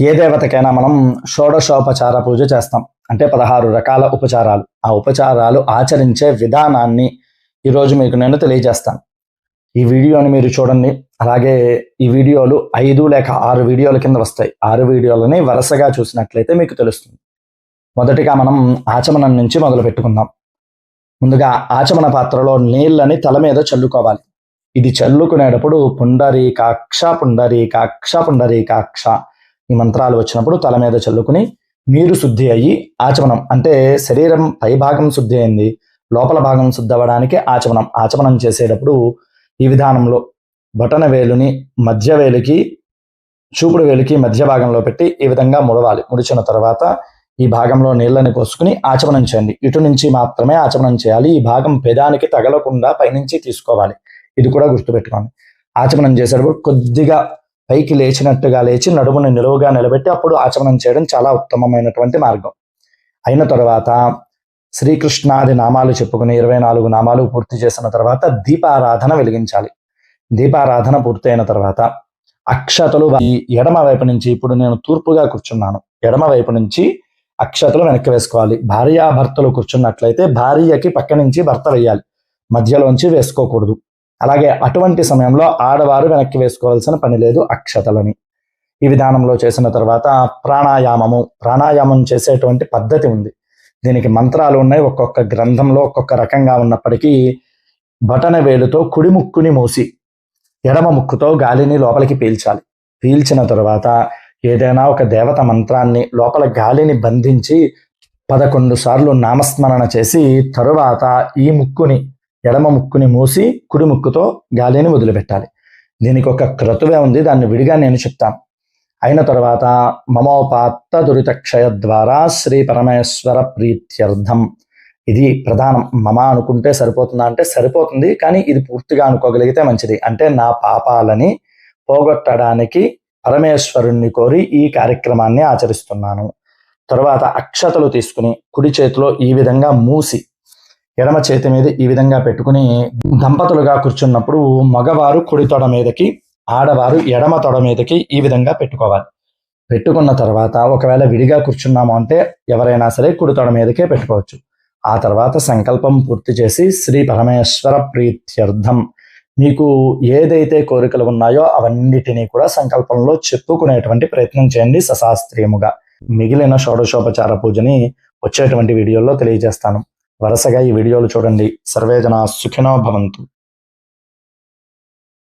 ఏ దేవతకైనా మనం షోడశోపచార పూజ చేస్తాం. అంటే పదహారు రకాల ఉపచారాలు. ఆ ఉపచారాలు ఆచరించే విధానాన్ని ఈరోజు మీకు నేను తెలియజేస్తాను. ఈ వీడియోని మీరు చూడండి. అలాగే ఈ వీడియోలు ఐదు లేక ఆరు వీడియోల కింద వస్తాయి. ఆరు వీడియోలని వరుసగా చూసినట్లయితే మీకు తెలుస్తుంది. మొదటిగా మనం ఆచమనం నుంచి మొదలు పెట్టుకుందాం. ముందుగా ఆచమన పాత్రలో నీళ్ళని తల మీద చల్లుకోవాలి. ఇది చల్లుకునేటప్పుడు పుండరీకాక్ష పుండరీకాక్ష పుండరీకాక్ష ఈ మంత్రాలు వచ్చినప్పుడు తల మీద చల్లుకుని మీరు శుద్ధి అయ్యి ఆచమనం. అంటే శరీరం పై భాగం శుద్ధి అయింది లోపల భాగం శుద్ధి అవ్వడానికి ఆచమనం. ఆచమనం చేసేటప్పుడు ఈ విధానంలో బటన వేలుని మధ్య వేలికి చూపుడు వేలికి మధ్య భాగంలో పెట్టి ఈ విధంగా ముడవాలి. ముడిచిన తర్వాత ఈ భాగంలో నీళ్ళని పోసుకుని ఆచమనం చేయండి. ఇటు నుంచి మాత్రమే ఆచమనం చేయాలి. ఈ భాగం పెదానికి తగలకుండా పైనుంచి తీసుకోవాలి. ఇది కూడా గుర్తుపెట్టుకోండి. ఆచమనం చేసేటప్పుడు కొద్దిగా పైకి లేచినట్టుగా లేచి నడుముని నిలువుగా నిలబెట్టి అప్పుడు ఆచమనం చేయడం చాలా ఉత్తమమైనటువంటి మార్గం. అయిన తర్వాత శ్రీకృష్ణాది నామాలు చెప్పుకుని ఇరవై నాలుగు నామాలు పూర్తి చేసిన తర్వాత దీపారాధన వెలిగించాలి. దీపారాధన పూర్తయిన తర్వాత అక్షతలు ఎడమ వైపు నుంచి ఇప్పుడు నేను తూర్పుగా కూర్చున్నాను. ఎడమ వైపు నుంచి అక్షతలు వెనక్కి వేసుకోవాలి. భార్యాభర్తలు కూర్చున్నట్లయితే భార్యకి పక్క నుంచి భర్త వేయాలి. మధ్యలోంచి వేసుకోకూడదు. అలాగే అటువంటి సమయంలో ఆడవారు వెనక్కి వేసుకోవాల్సిన పని లేదు అక్షతలని. ఈ విధానంలో చేసిన తర్వాత ప్రాణాయామము ప్రాణాయామం చేసేటువంటి పద్ధతి ఉంది. దీనికి మంత్రాలు ఉన్నాయి. ఒక్కొక్క గ్రంథంలో ఒక్కొక్క రకంగా ఉన్నప్పటికీ బటన వేలుతో కుడి ముక్కుని మూసి ఎడమ ముక్కుతో గాలిని లోపలికి పీల్చాలి. పీల్చిన తర్వాత ఏదైనా ఒక దేవత మంత్రాన్ని లోపల గాలిని బంధించి పదకొండు సార్లు నామస్మరణ చేసి తరువాత ఈ ముక్కుని ఎడమ ముక్కుని మూసి కుడి ముక్కుతో గాలిని వదిలిపెట్టాలి. దీనికి ఒక క్రతువే ఉంది దాన్ని విడిగా నేను చెప్తాను. అయిన తర్వాత మమోపాత్త దురితక్షయ ద్వారా శ్రీ పరమేశ్వర ప్రీత్యర్థం. ఇది ప్రధానం. మమ అనుకుంటే సరిపోతుందా అంటే సరిపోతుంది కానీ ఇది పూర్తిగా అనుకోగలిగితే మంచిది. అంటే నా పాపాలని పోగొట్టడానికి పరమేశ్వరుణ్ణి కోరి ఈ కార్యక్రమాన్ని ఆచరిస్తున్నాను. తర్వాత అక్షతలు తీసుకుని కుడి చేతిలో ఈ విధంగా మూసి ఎడమ చేతి మీద ఈ విధంగా పెట్టుకుని దంపతులుగా కూర్చున్నప్పుడు మగవారు కుడి తొడ మీదకి ఆడవారు ఎడమ తొడ మీదకి ఈ విధంగా పెట్టుకోవాలి. పెట్టుకున్న తర్వాత ఒకవేళ విడిగా కూర్చున్నాము అంటే ఎవరైనా సరే కుడి తొడ మీదకే పెట్టుకోవచ్చు. ఆ తర్వాత సంకల్పం పూర్తి చేసి శ్రీ పరమేశ్వర ప్రీత్యర్థం. మీకు ఏదైతే కోరికలు ఉన్నాయో అవన్నిటినీ కూడా సంకల్పంలో చెప్పుకునేటువంటి ప్రయత్నం చేయండి సశాస్త్రీయముగా. మిగిలిన షోడశోపచార పూజని వచ్చేటువంటి వీడియోల్లో తెలియజేస్తాను. వరుసగా ఈ వీడియోలు చూడండి. సర్వేజన సుఖినో భవంతు.